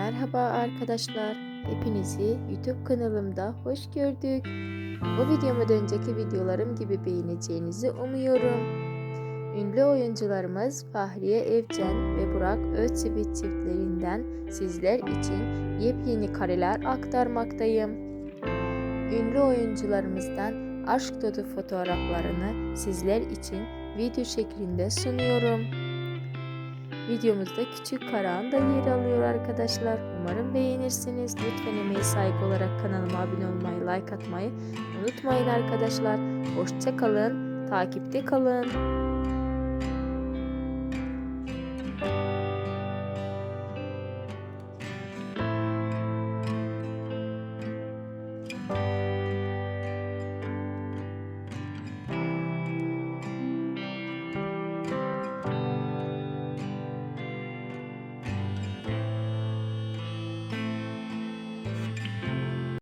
Merhaba arkadaşlar. Hepinizi YouTube kanalımda hoş gördük. Bu videomu önceki videolarım gibi beğeneceğinizi umuyorum. Ünlü oyuncularımız Fahriye Evcen ve Burak Özçivit çiftlerinden sizler için yepyeni kareler aktarmaktayım. Ünlü oyuncularımızdan aşk dolu fotoğraflarını sizler için video şeklinde sunuyorum. Videomuzda küçük Karahan da yer alıyor arkadaşlar. Umarım beğenirsiniz. Lütfen emeği saygı olarak kanalıma abone olmayı, like atmayı unutmayın arkadaşlar. Hoşça kalın, takipte kalın.